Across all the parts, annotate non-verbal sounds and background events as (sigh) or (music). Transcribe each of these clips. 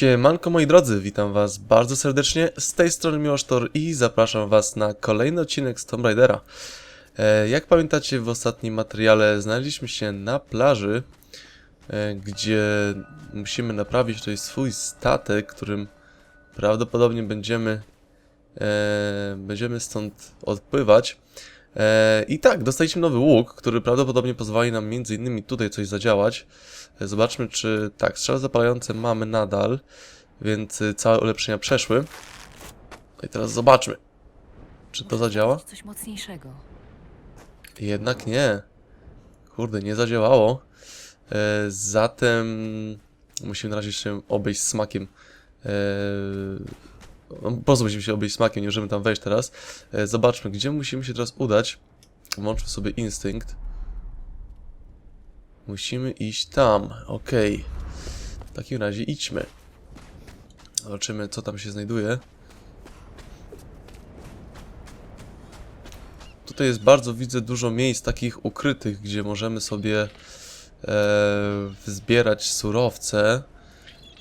Siemanko moi drodzy, witam was bardzo serdecznie, z tej strony Miłosz Tor i zapraszam was na kolejny odcinek z Tomb Raidera. E, jak pamiętacie w ostatnim materiale znaleźliśmy się na plaży, e, gdzie musimy naprawić tutaj swój statek, którym prawdopodobnie będziemy, e, będziemy stąd odpływać. E, I tak, dostaliśmy nowy łuk, który prawdopodobnie pozwoli nam między innymi tutaj coś zadziałać. E, Zobaczmy, czy tak, strzały zapalające mamy nadal, więc y, całe ulepszenia przeszły. No i teraz zobaczmy, czy to zadziała. Coś mocniejszego. Jednak nie. Kurde, nie zadziałało. E, zatem musimy na razie się obejść smakiem. Po prostu musimy się obejść smakiem, nie możemy tam wejść teraz. E, zobaczmy, gdzie musimy się teraz udać. Włączmy sobie instynkt. Musimy iść tam, okej. W takim razie idźmy. Zobaczymy, co tam się znajduje. Tutaj jest bardzo, widzę, dużo miejsc takich ukrytych, gdzie możemy sobie e, zbierać surowce.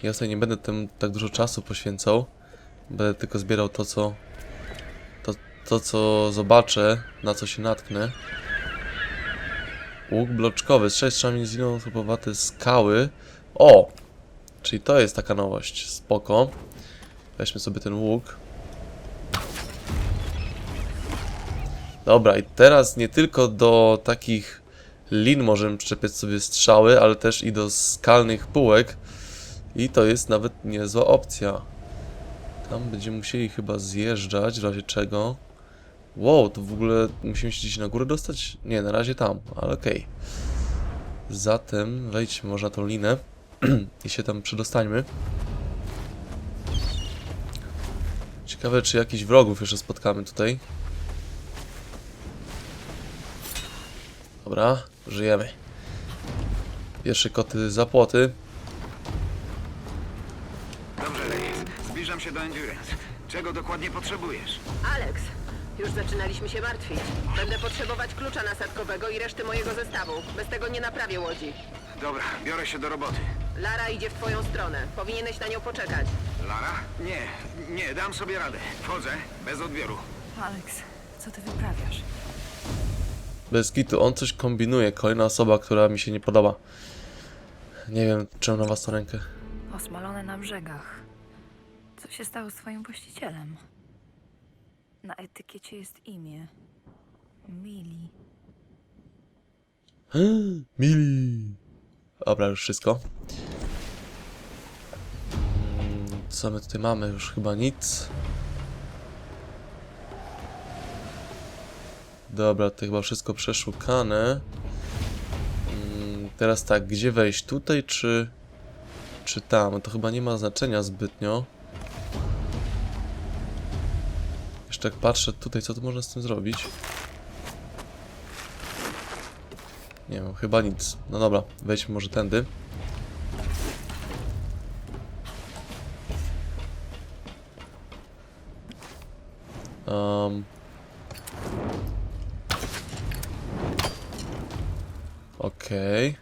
Ja sobie nie będę temu tak dużo czasu poświęcał. Będę tylko zbierał to, co to, to co zobaczę, na co się natknę. Łuk bloczkowy, z liną słupowate skały. O! Czyli to jest taka nowość. Spoko. Weźmy sobie ten łuk. Dobra, i teraz nie tylko do takich lin możemy przyczepiać sobie strzały, ale też i do skalnych półek. I to jest nawet niezła opcja. Tam będziemy musieli chyba zjeżdżać, w razie czego. Wow, to w ogóle musimy się gdzieś na górę dostać? Nie, na razie tam, ale okej. Zatem wejdźmy może na tą linę (clears throat) i się tam przedostańmy. Ciekawe, czy jakichś wrogów jeszcze spotkamy tutaj. Dobra, żyjemy. Pierwsze koty za płoty. Dobrze, Reyes. Zbliżam się do Endurance. Czego dokładnie potrzebujesz? Alex, już zaczynaliśmy się martwić. Będę potrzebować klucza nasadkowego i reszty mojego zestawu. Bez tego nie naprawię łodzi. Dobra, biorę się do roboty. Lara idzie w twoją stronę. Powinieneś na nią poczekać. Lara? Nie, nie, dam sobie radę. Wchodzę, bez odbioru. Alex, co ty wyprawiasz? Bez kitu, on coś kombinuje. Kolejna osoba, która mi się nie podoba. Nie wiem, czemu na was rękę. Osmalone na brzegach. Co się stało z twoim właścicielem? Na etykiecie jest imię. Mili. Mili. Dobra, już wszystko. Mm, Co my tutaj mamy? Już chyba nic. Dobra, to chyba wszystko przeszukane. Mm, Teraz tak, gdzie wejść? Tutaj czy... Czy tam? To chyba nie ma znaczenia zbytnio. Jeszcze tak patrzę tutaj, co tu można z tym zrobić. Nie wiem, chyba nic. No dobra, wejdźmy może tędy. Um. Okej.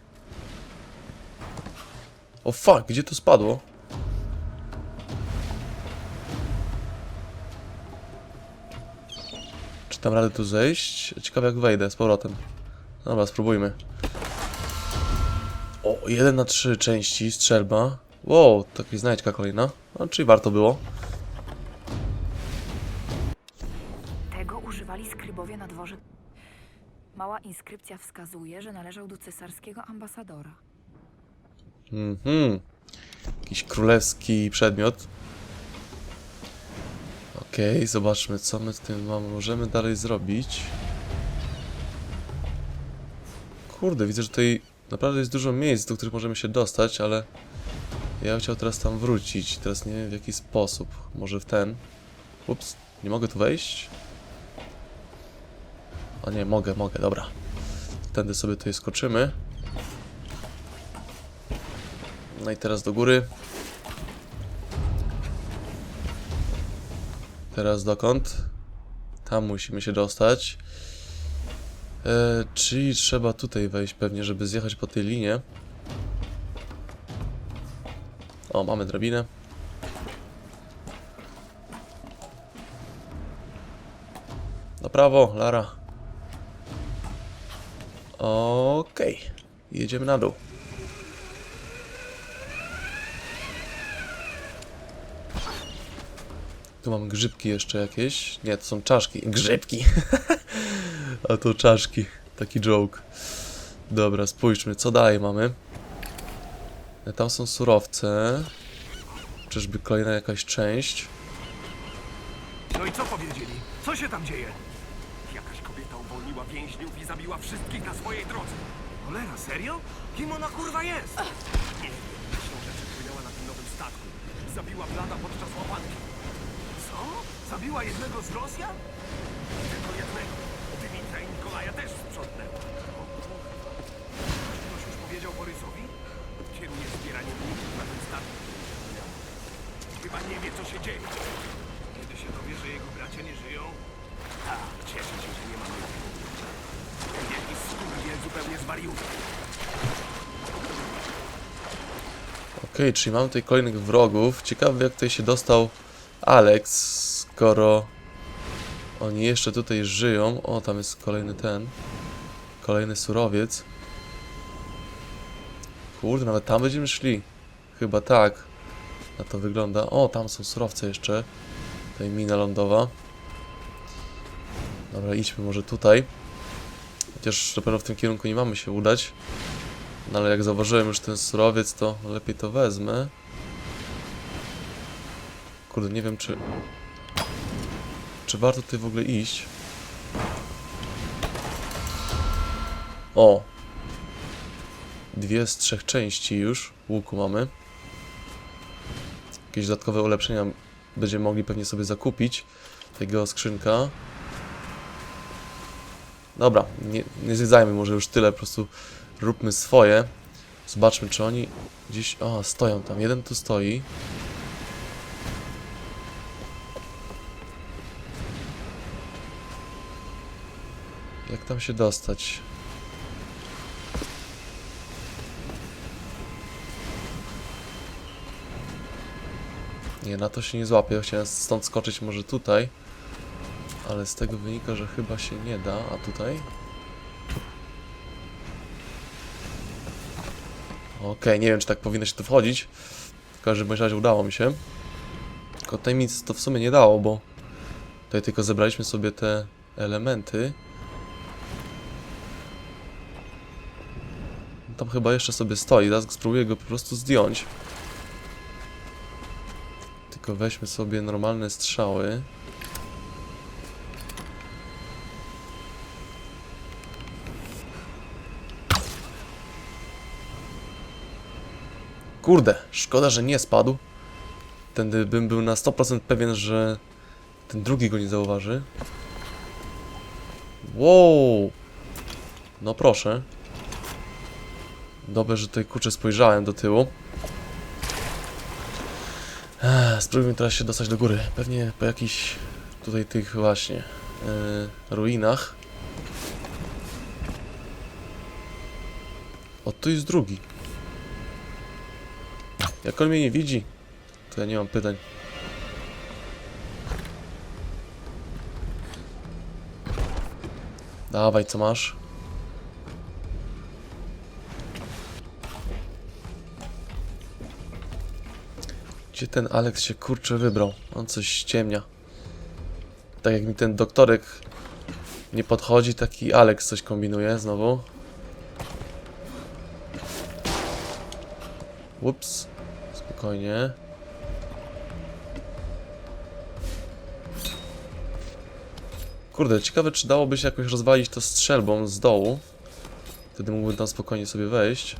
O fuck, gdzie to spadło? Czy tam radę tu zejść? Ciekawe jak wejdę z powrotem. Dobra, spróbujmy. O, 1 na 3 części, strzelba. Wow, taka znajdźka kolejna. No, czyli warto było. Tego używali skrybowie na dworze. Mała inskrypcja wskazuje, że należał do cesarskiego ambasadora. Mhm. Jakiś królewski przedmiot. Okej, zobaczmy, co my z tym możemy dalej zrobić. Kurde, widzę, że tutaj naprawdę jest dużo miejsc, do których możemy się dostać, ale ja bym chciał teraz tam wrócić. Teraz nie wiem w jaki sposób. Może w ten. Ups, nie mogę tu wejść? O nie, mogę, mogę, dobra. Tędy sobie tutaj skoczymy. No i teraz do góry. Teraz dokąd? Tam musimy się dostać. E, czyli trzeba tutaj wejść pewnie, żeby zjechać po tej linie. O, mamy drabinę. Na prawo, Lara. Okej. Okay. Jedziemy na dół. Tu mam grzybki jeszcze jakieś. Nie, to są czaszki. Grzybki. (laughs) A to czaszki. Taki joke. Dobra, spójrzmy, co dalej mamy. E, Tam są surowce. Czyżby kolejna jakaś część? No i co powiedzieli? Co się tam dzieje? Jakaś kobieta uwolniła więźniów i zabiła wszystkich na swojej drodze. Cholera, serio? Kim ona kurwa jest? Nie wiem, myślą, że przepłynęła na tym nowym statku. Zabiła Blada podczas łapanki. Zabiła jednego z Rosjan? Tylko jednego. Dymitra i Nikolaja też sprzątnęła. Ktoś już powiedział Borysowi? Kieruje zbieraniem ludzi na tym statku. Chyba nie wie, co się dzieje. Kiedy się dowie, że jego bracia nie żyją? Tak, cieszę się, że nie mamy tego. Jakiś skurwiel zupełnie zwariuje. Okej, czyli mamy tutaj kolejnych wrogów. Ciekawe jak tutaj się dostał Alex, skoro oni jeszcze tutaj żyją. O, tam jest kolejny ten. Kolejny surowiec. Kurde, nawet tam będziemy szli. Chyba tak. Na to wygląda. O, tam są surowce jeszcze. Tutaj mina lądowa. Dobra, idźmy może tutaj. Chociaż na pewno w tym kierunku nie mamy się udać. No ale jak zauważyłem już ten surowiec, to lepiej to wezmę. Kurde, nie wiem czy... Czy warto tutaj w ogóle iść? O! Dwie z trzech części już łuku mamy. Jakieś dodatkowe ulepszenia będziemy mogli pewnie sobie zakupić. Tego skrzynka. Dobra, nie, nie zwiedzajmy może już tyle, po prostu róbmy swoje. Zobaczmy, czy oni gdzieś... O, stoją tam. Jeden tu stoi. Jak tam się dostać? Nie, na to się nie złapię. Chciałem stąd skoczyć może tutaj. Ale z tego wynika, że chyba się nie da. A tutaj? Okej, nie wiem, czy tak powinno się tu wchodzić. W każdym razie udało mi się. Tylko tutaj nic to w sumie nie dało, bo tutaj tylko zebraliśmy sobie te elementy. Chyba jeszcze sobie stoi, zaraz spróbuję go po prostu zdjąć. Tylko weźmy sobie normalne strzały. Kurde, szkoda, że nie spadł. Wtedy bym był na 100% pewien, że ten drugi go nie zauważy. Wow! No proszę. Dobrze, że tutaj kurczę spojrzałem do tyłu. Spróbujmy teraz się dostać do góry. Pewnie po jakichś tutaj tych właśnie yy, ruinach. O, tu jest drugi. Jak on mnie nie widzi, to ja nie mam pytań. Dawaj, co masz? Gdzie ten Alex się kurczę wybrał? On coś ściemnia. Tak jak mi ten doktorek nie podchodzi, taki Alex coś kombinuje znowu. Ups. Spokojnie. Kurde, ciekawe czy dałoby się jakoś rozwalić to strzelbą z dołu. Wtedy mógłbym tam spokojnie sobie wejść.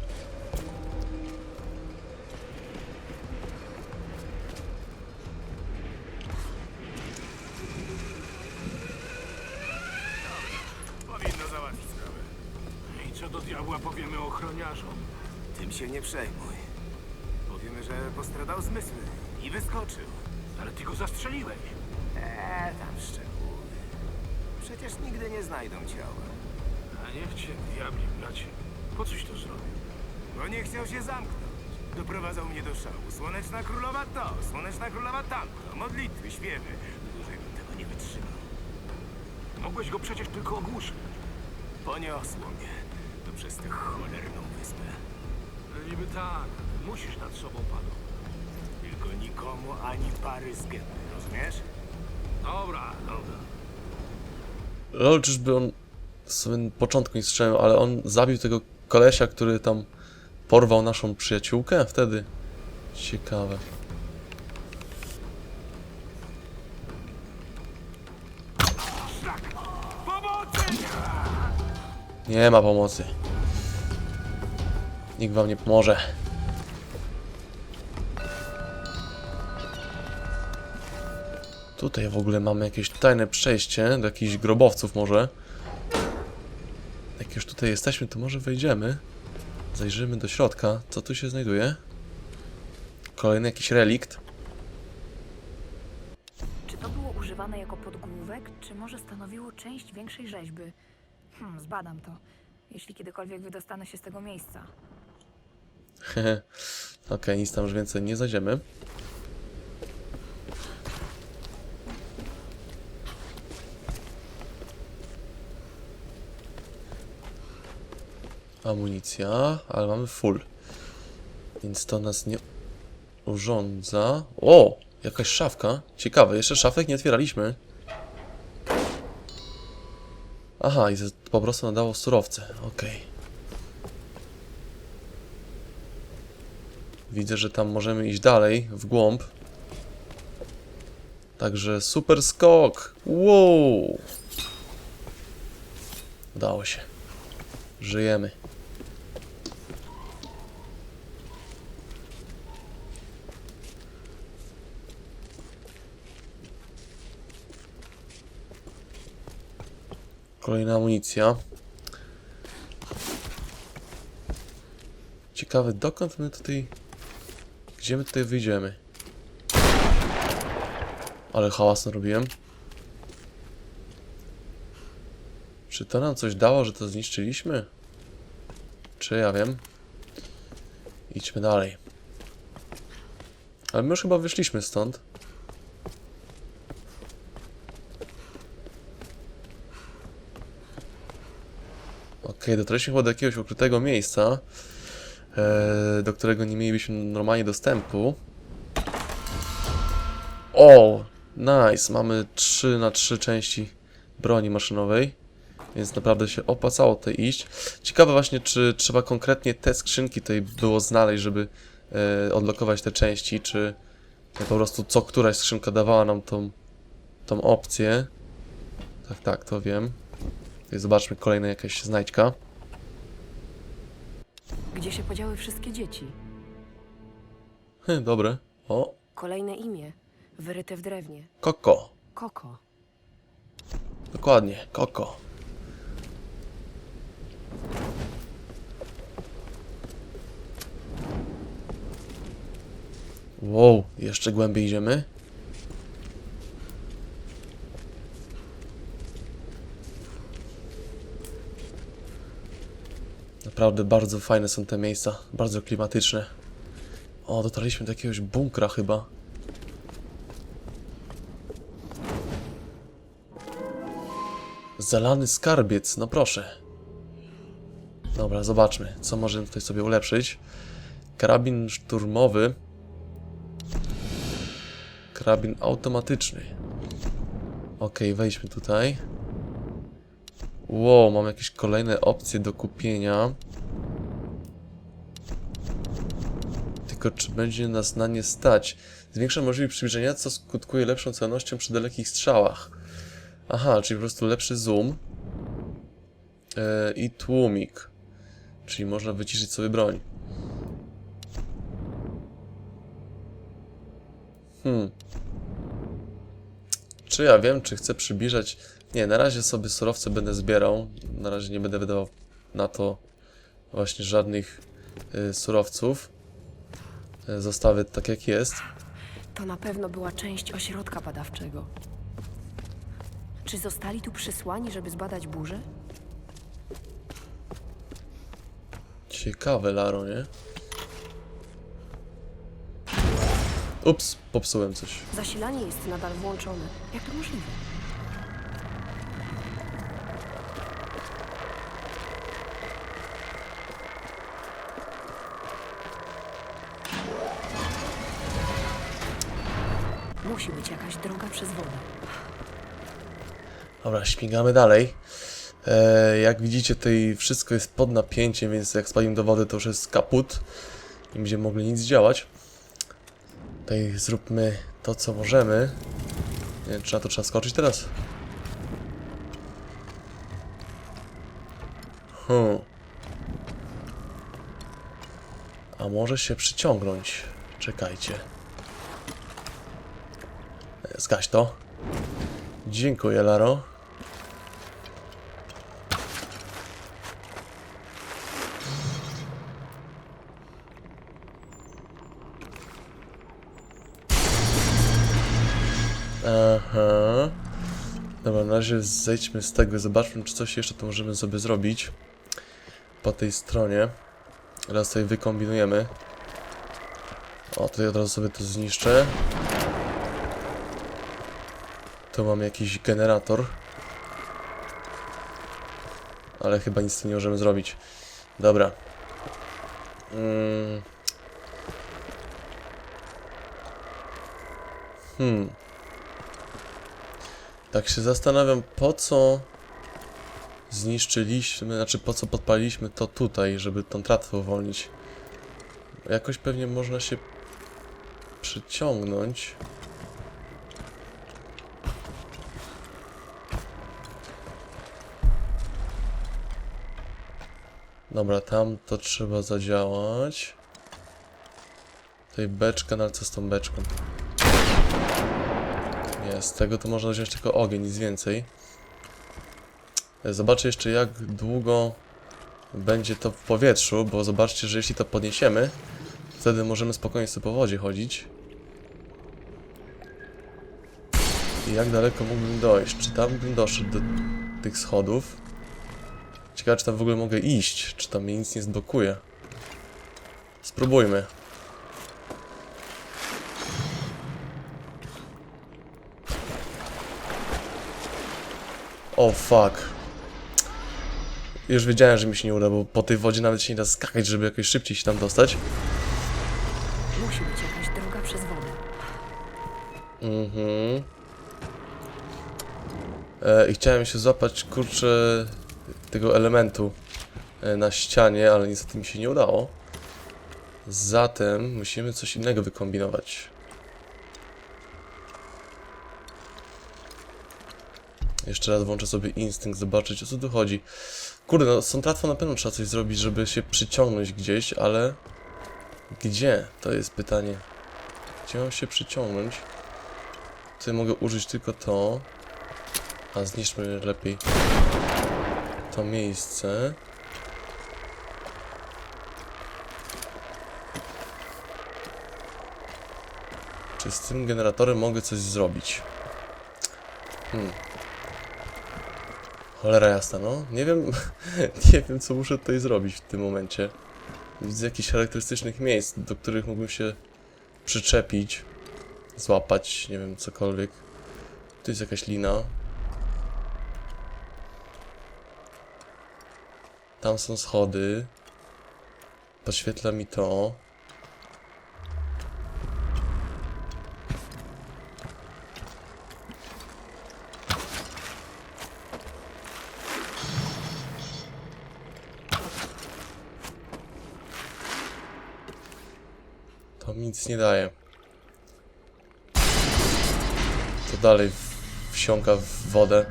Mnie do szału. Słoneczna królowa to, słoneczna królowa tamto. Modlitwy, śpiewy. Dłużej bym tego nie wytrzymał. Mogłeś go przecież tylko ogłuszyć. Poniosło mnie. To przez tę cholerną wyspę. No niby tak, musisz nad sobą panować. Tylko nikomu ani pary z gęby, rozumiesz? Dobra, dobra. Lol, czyżby on w samym początku nie słyszałem, ale on zabił tego kolesia, który tam porwał naszą przyjaciółkę wtedy. Ciekawe. Nie ma pomocy. Nikt wam nie pomoże. Tutaj w ogóle mamy jakieś tajne przejście do jakichś grobowców może. Jak już tutaj jesteśmy, to może wejdziemy. Zajrzymy do środka. Co tu się znajduje? Kolejny jakiś relikt. Czy to było używane jako podgłówek, czy może stanowiło część większej rzeźby? Hmm, zbadam to, jeśli kiedykolwiek wydostanę się z tego miejsca. Hehe. (laughs) Okej, nic tam już więcej nie zajdziemy. Amunicja, ale mamy full. Więc to nas nie urządza. O! Jakaś szafka. Ciekawe, jeszcze szafek nie otwieraliśmy. Aha, i po prostu nadało surowce. Okej. Widzę, że tam możemy iść dalej, w głąb. Także super skok! Wow! Udało się. Żyjemy. Kolejna amunicja. Ciekawe, dokąd my tutaj gdzie my tutaj wyjdziemy? Ale hałas narobiłem. Czy to nam coś dało, że to zniszczyliśmy? Czy ja wiem? Idźmy dalej. Ale my już chyba wyszliśmy stąd. Dotarliśmy chyba do jakiegoś ukrytego miejsca e, do którego nie mielibyśmy normalnie dostępu. O! Nice! Mamy 3 na 3 części broni maszynowej, więc naprawdę się opłacało tutaj iść. Ciekawe właśnie, czy trzeba konkretnie te skrzynki tutaj było znaleźć, żeby e, odblokować te części, czy po prostu co któraś skrzynka dawała nam tą, tą opcję. Tak, tak, to wiem. Tutaj zobaczmy kolejna jakaś znajdźka. Gdzie się podziały wszystkie dzieci? Hm, dobre. O, Kolejne imię, wyryte w drewnie. Koko. Koko. Dokładnie, Koko. Wow, jeszcze głębiej idziemy. Naprawdę bardzo fajne są te miejsca, bardzo klimatyczne. O, dotarliśmy do jakiegoś bunkra chyba. Zalany skarbiec, no proszę. Dobra, zobaczmy, co możemy tutaj sobie ulepszyć. Karabin szturmowy. Karabin automatyczny. Ok, wejdźmy tutaj. Wow, mam jakieś kolejne opcje do kupienia. Tylko czy będzie nas na nie stać? Zwiększa możliwość przybliżenia, co skutkuje lepszą celnością przy dalekich strzałach. Aha, czyli po prostu lepszy zoom. E, I tłumik. Czyli można wyciszyć sobie broń. Hmm. Czy ja wiem, czy chcę przybliżać... Nie, na razie sobie surowce będę zbierał. Na razie nie będę wydawał na to właśnie żadnych y, surowców. Y, zostawię tak jak jest. To na pewno była część ośrodka badawczego. Czy zostali tu przysłani, żeby zbadać burzę? Ciekawe, Laro, nie? Ups, popsułem coś. Zasilanie jest nadal włączone. Jak to możliwe? Śmigamy dalej. E, jak widzicie, tutaj wszystko jest pod napięciem, więc jak spadیم do wody, to już jest kaput. Nie będziemy mogli nic działać. Tutaj zróbmy to, co możemy. Nie wiem, czy na to trzeba skoczyć teraz? Hmm. A może się przyciągnąć? Czekajcie. E, Zgaś to. Dziękuję, Laro. Razie zejdźmy z tego, zobaczmy, czy coś jeszcze tu możemy sobie zrobić po tej stronie. Teraz sobie wykombinujemy. O, tutaj od razu sobie to zniszczę. Tu mam jakiś generator. Ale chyba nic z tym nie możemy zrobić. Dobra. Mm. Hmm. Tak się zastanawiam, po co zniszczyliśmy, znaczy po co podpaliliśmy to tutaj, żeby tą tratwę uwolnić. Jakoś pewnie można się przyciągnąć. Dobra, tam to trzeba zadziałać. Tutaj beczka, no ale co z tą beczką? Z tego to można wziąć tylko ogień, nic więcej. Zobaczę jeszcze jak długo będzie to w powietrzu, bo zobaczcie, że jeśli to podniesiemy, wtedy możemy spokojnie sobie po wodzie chodzić. I jak daleko mógłbym dojść? Czy tam bym doszedł do tych schodów? Ciekawe, czy tam w ogóle mogę iść, czy tam mnie nic nie zblokuje. Spróbujmy. O fuck. Już wiedziałem, że mi się nie uda, bo po tej wodzie nawet się nie da skakać, żeby jakoś szybciej się tam dostać. Musi być jakaś droga przez wodę. Mhm. E, I chciałem się złapać, kurczę, tego elementu e, na ścianie, ale niestety mi się nie udało. Zatem musimy coś innego wykombinować. Jeszcze raz włączę sobie instynkt, zobaczyć o co tu chodzi. Kurde, no z tą na pewno trzeba coś zrobić, żeby się przyciągnąć gdzieś, ale... Gdzie? To jest pytanie. Gdzie mam się przyciągnąć? Tutaj mogę użyć tylko to. A zniszczmy lepiej to miejsce. Czy z tym generatorem mogę coś zrobić? Hmm. Cholera jasna, no. Nie wiem, (laughs) nie wiem co muszę tutaj zrobić w tym momencie. Widzę jakichś charakterystycznych miejsc, do których mógłbym się przyczepić złapać, nie wiem, cokolwiek. Tu jest jakaś lina. Tam są schody. Podświetla mi to. Nie daje. To dalej wsiąka w wodę.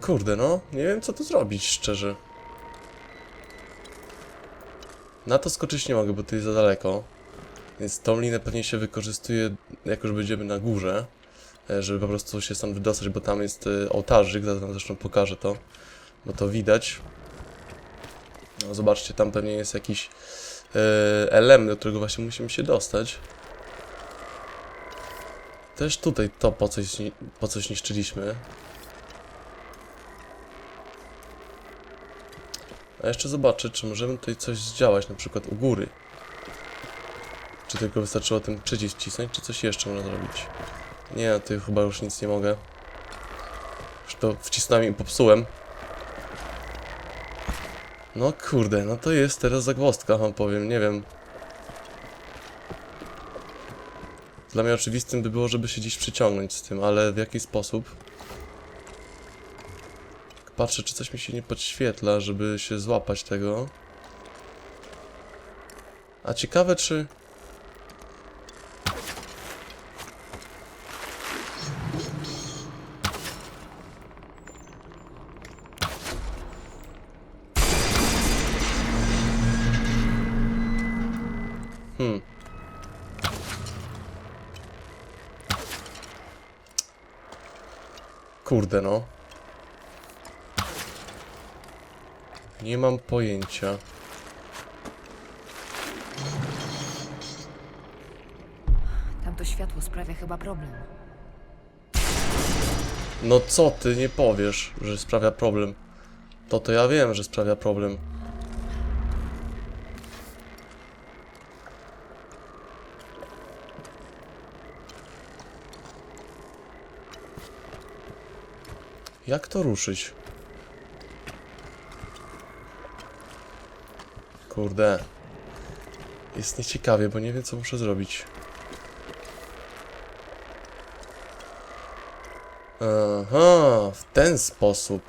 Kurde, no, nie wiem co tu zrobić, szczerze. Na to skoczyć nie mogę, bo to jest za daleko. Więc tą linę pewnie się wykorzystuje, jak już będziemy na górze. e, Żeby po prostu się stąd wydostać, bo tam jest e, ołtarzyk, wam zresztą pokażę to. Bo to widać. No, zobaczcie, tam pewnie jest jakiś e, element, do którego właśnie musimy się dostać. Też tutaj to po coś, po coś niszczyliśmy. A jeszcze zobaczę, czy możemy tutaj coś zdziałać, na przykład u góry. Czy tylko wystarczyło ten przycisk wcisnąć, czy coś jeszcze można zrobić? Nie, ty chyba już nic nie mogę. Już to wcisnąłem i popsułem. No kurde, no to jest teraz zagwozdka, wam powiem, nie wiem. Dla mnie oczywistym by było, żeby się gdzieś przyciągnąć z tym, ale w jaki sposób? Patrzę, czy coś mi się nie podświetla, żeby się złapać tego. A ciekawe, czy... Kurde no. Nie mam pojęcia. Tamto światło sprawia chyba problem. No co ty nie powiesz, że sprawia problem? To to ja wiem, że sprawia problem. Jak to ruszyć? Kurde. Jest nieciekawie, bo nie wiem co muszę zrobić. Aha, w ten sposób.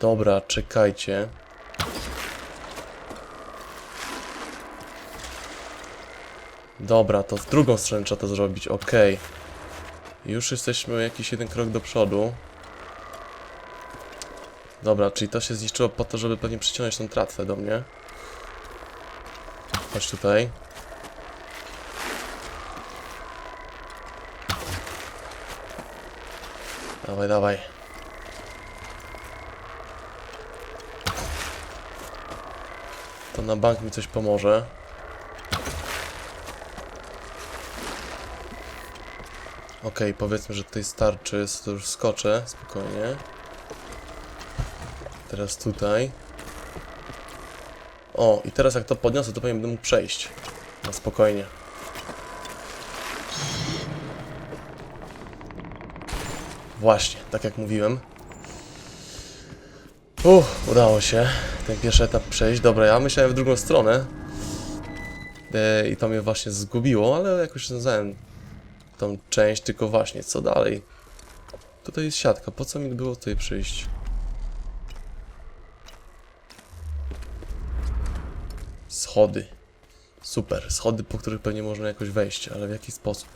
Dobra, czekajcie. Dobra, to w drugą stronę trzeba to zrobić, okej. Już jesteśmy jakiś jeden krok do przodu. Dobra, czyli to się zniszczyło po to, żeby pewnie przyciągnąć tą tratwę do mnie. Chodź tutaj. Dawaj, dawaj. To na bank mi coś pomoże. Okej, powiedzmy, że tutaj starczy, to już skoczę, spokojnie. Teraz tutaj. O, i teraz jak to podniosę, to pewnie będę mógł przejść. Na spokojnie. Właśnie, tak jak mówiłem. Uff, udało się ten pierwszy etap przejść. Dobra, ja myślałem w drugą stronę. E, I to mnie właśnie zgubiło, ale jakoś znałem tą część, tylko właśnie, co dalej? Tutaj jest siatka, po co mi było tutaj przyjść? Schody. Super, schody, po których pewnie można jakoś wejść, ale w jaki sposób?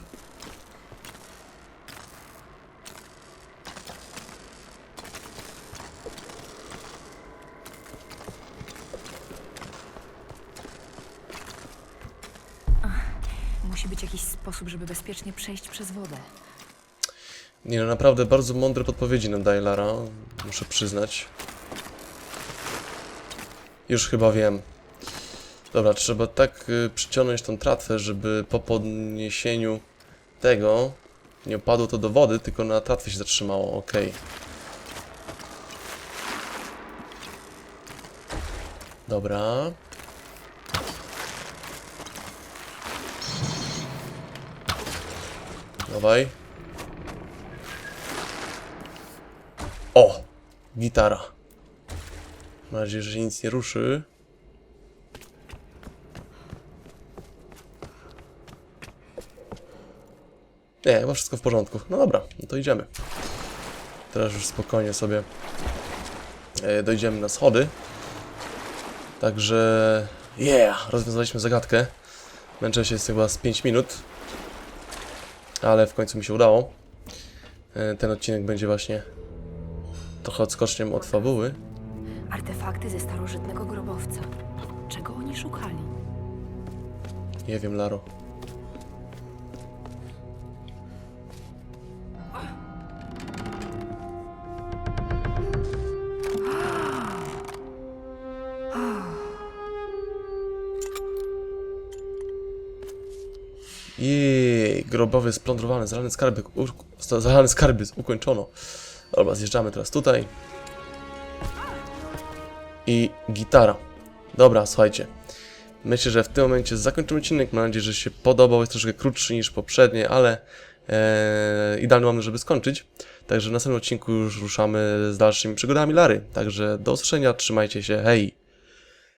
Musi być jakiś sposób, żeby bezpiecznie przejść przez wodę. Nie no, naprawdę bardzo mądre podpowiedzi nam daje Lara, muszę przyznać. Już chyba wiem. Dobra, trzeba tak y, przyciągnąć tą tratwę, żeby po podniesieniu tego nie opadło to do wody, tylko na tratwie się zatrzymało, okej. Dobra. Dawaj. O! Gitara. Mam nadzieję, że się nic nie ruszy. Nie, chyba wszystko w porządku. No dobra, no to idziemy. Teraz już spokojnie sobie e, dojdziemy na schody. Także... Yeah! Rozwiązaliśmy zagadkę. Męczę się z chyba z 5 minut. Ale w końcu mi się udało. E, Ten odcinek będzie właśnie trochę odskoczniem od fabuły. Artefakty ze starożytnego grobowca. Czego oni szukali? Nie wiem, Laro. Splądrowany, zalany skarbiec, u, zalany skarbiec, ukończono. Dobra, zjeżdżamy teraz tutaj. I gitara. Dobra, słuchajcie. Myślę, że w tym momencie zakończymy odcinek. Mam nadzieję, że się podobał. Jest troszkę krótszy niż poprzednie, ale e, idealny mamy, żeby skończyć. Także w następnym odcinku już ruszamy z dalszymi przygodami Lary. Także do usłyszenia, trzymajcie się, hej!